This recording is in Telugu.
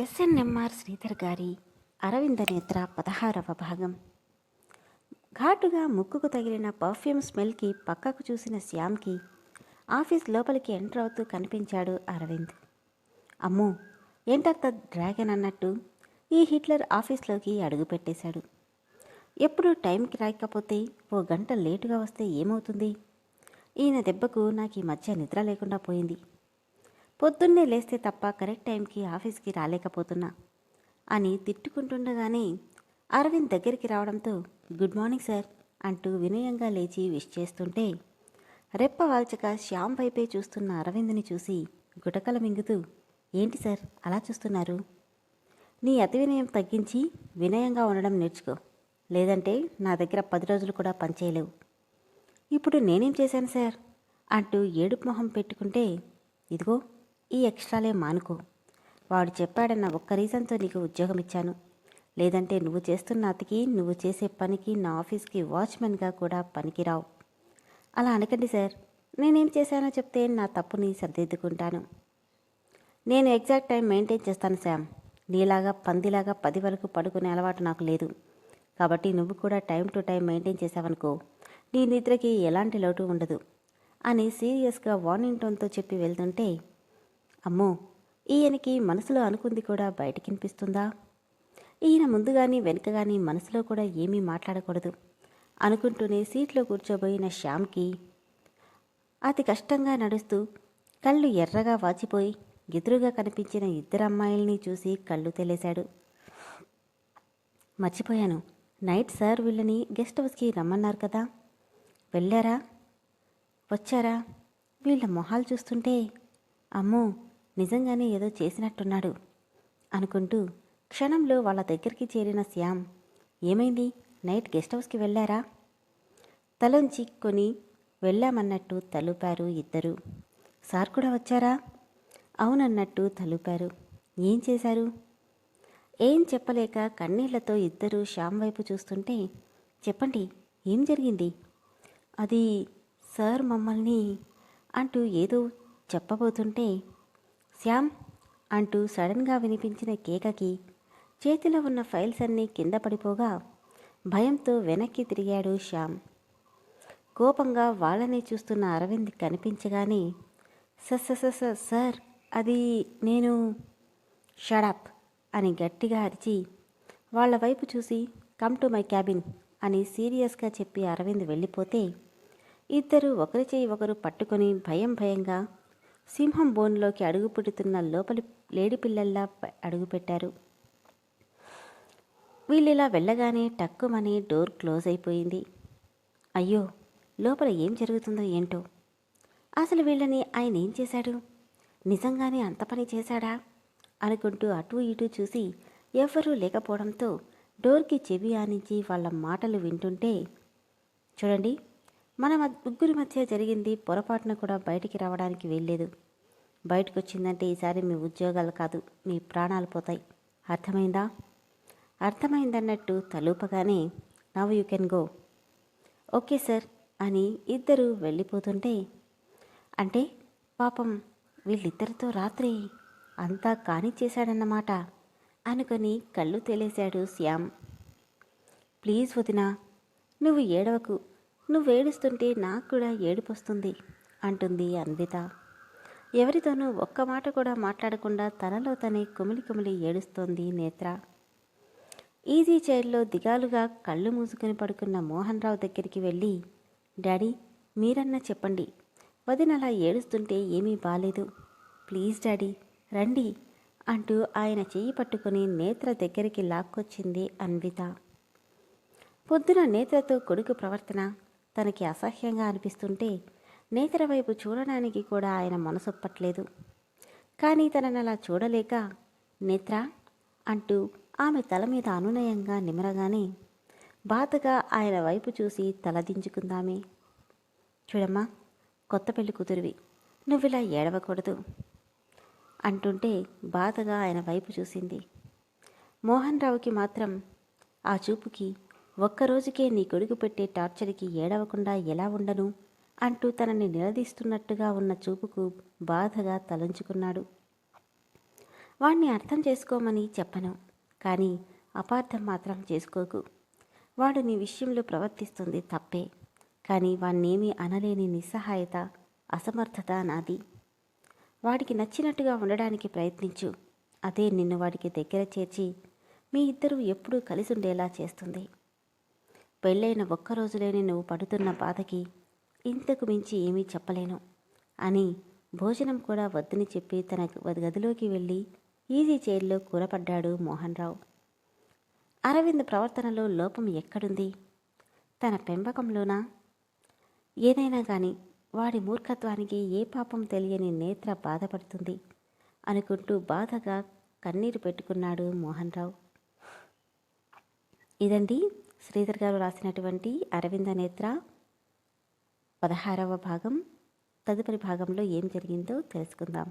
ఎస్ఎన్ఎంఆర్ శ్రీధర్ గారి అరవింద నేత్ర పదహారవ భాగం. ఘాటుగా ముక్కుకు తగిలిన పర్ఫ్యూమ్ స్మెల్కి పక్కకు చూసిన శ్యామ్కి ఆఫీస్ లోపలికి ఎంటర్ అవుతూ కనిపించాడు అరవింద్. అమ్మో ఏంటంత డ్రాగన్ అన్నట్టు? ఈ హిట్లర్ ఆఫీస్లోకి అడుగు పెట్టేశాడు. ఎప్పుడు టైంకి రాకపోతే ఓ గంట లేటుగా వస్తే ఏమవుతుంది? ఈయన దెబ్బకు నాకు ఈ మధ్య నిద్ర లేకుండా పోయింది. పొద్దున్నే లేస్తే తప్ప కరెక్ట్ టైంకి ఆఫీస్కి రాలేకపోతున్నా అని తిట్టుకుంటుండగానే అరవింద్ దగ్గరికి రావడంతో గుడ్ మార్నింగ్ సార్ అంటూ వినయంగా లేచి విష్ చేస్తుంటే రెప్ప వాల్చక శ్యామ్ వైపే చూస్తున్న అరవింద్ని చూసి గుటకల మింగుతూ ఏంటి సార్ అలా చూస్తున్నారు? నీ అతి వినయం తగ్గించి వినయంగా ఉండడం నేర్చుకో. లేదంటే నా దగ్గర పది రోజులు కూడా పనిచేయలేవు. ఇప్పుడు నేనేం చేశాను సార్? అంటూ ఏడుపు మొహం పెట్టుకుంటే ఇదిగో ఈ ఎక్స్ట్రాలే మానుకో. వాడు చెప్పాడన్న ఒక్క రీజన్తో నీకు ఉద్యోగం ఇచ్చాను లేదంటే నువ్వు చేస్తున్న అతికి నువ్వు చేసే పనికి నా ఆఫీస్కి వాచ్మెన్గా కూడా పనికిరావు. అలా అనకండి సార్. నేనేం చేశానో చెప్తే నా తప్పుని సర్దిద్దుకుంటాను. నేను ఎగ్జాక్ట్ టైం మెయింటైన్ చేస్తాను శామ్ నీలాగా పందిలాగా పది వరకు పడుకునే అలవాటు నాకు లేదు. కాబట్టి నువ్వు కూడా టైం టు టైం మెయింటైన్ చేసావనుకో నీ నిద్రకి ఎలాంటి లోటు ఉండదు. అని సీరియస్గా వార్నింగ్ టోన్తో చెప్పి వెళ్తుంటే అమ్మో ఈయనకి మనసులో అనుకుంది కూడా బయటకినిపిస్తుందా? ఈయన ముందు కానీ వెనుక కానీ మనసులో కూడా ఏమీ మాట్లాడకూడదు. అనుకుంటూనే సీట్లో కూర్చోబోయిన శ్యామ్కి అతి కష్టంగా నడుస్తూ కళ్ళు ఎర్రగా వాచిపోయి ఎదురుగా కనిపించిన ఇద్దరు అమ్మాయిల్ని చూసి కళ్ళు తెలేశాడు. మర్చిపోయాను. నైట్ సార్ వీళ్ళని గెస్ట్ హౌస్కి రమ్మన్నారు కదా. వెళ్ళారా? వచ్చారా? వీళ్ళ మొహాలు చూస్తుంటే అమ్మో నిజంగానే ఏదో చేసినట్టున్నాడు అనుకుంటూ క్షణంలో వాళ్ళ దగ్గరికి చేరిన శ్యామ్ ఏమైంది? నైట్ గెస్ట్ హౌస్కి వెళ్ళారా? తలంచి కొని వెళ్ళామన్నట్టు తలుపారు ఇద్దరు. సార్ కూడా వచ్చారా? అవునన్నట్టు తలుపారు. ఏం చేశారు? ఏం చెప్పలేక కన్నీళ్ళతో ఇద్దరు శ్యామ్ వైపు చూస్తుంటే చెప్పండి ఏం జరిగింది? అది సార్ మమ్మల్ని అంటూ ఏదో చెప్పబోతుంటే శ్యామ్ అంటూ సడన్గా వినిపించిన కేకకి చేతిలో ఉన్న ఫైల్స్ అన్నీ కింద పడిపోగా భయంతో వెనక్కి తిరిగాడు శ్యామ్. కోపంగా వాళ్ళని చూస్తున్న అరవింద్ కనిపించగానే సస్ సార్ అది నేను షడప్ అని గట్టిగా అరిచి వాళ్ళ వైపు చూసి కమ్ టు మై క్యాబిన్ అని సీరియస్గా చెప్పి అరవింద్ వెళ్ళిపోతే ఇద్దరు ఒకరి చేయి ఒకరు పట్టుకొని భయం భయంగా సింహం బోన్లోకి అడుగు పుడుతున్న లోపలి లేడి పిల్లల్లా అడుగుపెట్టారు వీళ్ళు ఇలా వెళ్ళగానే టక్కుమని డోర్ క్లోజ్ అయిపోయింది. అయ్యో లోపల ఏం జరుగుతుందో ఏంటో? అసలు వీళ్ళని ఆయన ఏం చేశాడు? నిజంగానే అంత పని చేశాడా? అనుకుంటూ అటూ ఇటూ చూసి ఎవ్వరూ లేకపోవడంతో డోర్కి చెవి ఆనించి వాళ్ళ మాటలు వింటుంటే చూడండి మన ముగ్గురి మధ్య జరిగింది పొరపాటున కూడా బయటికి రావడానికి వీల్లేదు. బయటకు వచ్చిందంటే ఈసారి మీ ఉద్యోగాలు కాదు మీ ప్రాణాలు పోతాయి. అర్థమైందా? అర్థమైందన్నట్టు తలూపగానే now you can go okay sir అని ఇద్దరు వెళ్ళిపోతుంటే అంటే పాపం వీళ్ళిద్దరితో రాత్రి అంతా కానిచ్చేశాడన్నమాట అనుకొని కళ్ళు తేలేశాడు శ్యామ్. ప్లీజ్ వదినా నువ్వు ఏడవకు నువ్వు ఏడుస్తుంటే నాకు కూడా ఏడుపొస్తుంది అంటుంది అన్విత. ఎవరితోనూ ఒక్క మాట కూడా మాట్లాడకుండా తనలో తనే కుమిలి కుమిలి ఏడుస్తోంది నేత్ర. ఈజీ చైర్లో దిగాలుగా కళ్ళు మూసుకొని పడుకున్న మోహన్ రావు దగ్గరికి వెళ్ళి డాడీ మీరన్నా చెప్పండి. వదినలా ఏడుస్తుంటే ఏమీ బాలేదు. ప్లీజ్ డాడీ రండి అంటూ ఆయన చేయి పట్టుకుని నేత్ర దగ్గరికి లాక్కొచ్చింది అన్విత. పొద్దున నేత్రతో కొడుకు ప్రవర్తన తనకి అసహ్యంగా అనిపిస్తుంటే నేత్ర వైపు చూడడానికి కూడా ఆయన మనసొప్పట్లేదు. కానీ తనని అలా చూడలేక నేత్ర అంటూ ఆమె తల మీద అనునయంగా నిమరగానే బాధగా ఆయన వైపు చూసి తలదించుకుందామే చూడమ్మా కొత్త పెళ్ళి కూతురివి నువ్విలా ఏడవకూడదు అంటుంటే బాధగా ఆయన వైపు చూసింది. మోహన్ రావుకి మాత్రం ఆ చూపుకి ఒక్కరోజుకే నీ కొడుకు పెట్టే టార్చర్కి ఏడవకుండా ఎలా ఉండను? అంటూ తనని నిలదీస్తున్నట్టుగా ఉన్న చూపుకు బాధగా తలంచుకున్నాడు. వాణ్ణి అర్థం చేసుకోమని చెప్పను కానీ అపార్థం మాత్రం చేసుకోకు. వాడు నీ విషయంలో ప్రవర్తిస్తుంది తప్పే కానీ వాణ్ణేమీ అనలేని నిస్సహాయత అసమర్థత నాది. వాడికి నచ్చినట్టుగా ఉండడానికి ప్రయత్నించు అదే నిన్ను వాడికి దగ్గర చేర్చి మీ ఇద్దరూ ఎప్పుడూ కలిసి ఉండేలా చేస్తుంది. పెళ్ళైన ఒక్క రోజులోనే నువ్వు పడుతున్న బాధకి ఇంతకు మించి ఏమీ చెప్పలేను అని భోజనం కూడా వద్దని చెప్పి తన గదిలోకి వెళ్ళి ఈజీ చైర్లో కూరపడ్డాడు మోహన్ రావు అరవింద్ ప్రవర్తనలో లోపం ఎక్కడుంది? తన పెంపకంలోనా? ఏదైనా కానీ వాడి మూర్ఖత్వానికి ఏ పాపం తెలియని నేత్ర బాధపడుతుంది అనుకుంటూ బాధగా కన్నీరు పెట్టుకున్నాడు మోహన్ రావు ఇదండి శ్రీధర్ గారు రాసినటువంటి అరవింద నేత్ర పదహారవ భాగం తదుపరి భాగంలో ఏం జరిగిందో తెలుసుకుందాం.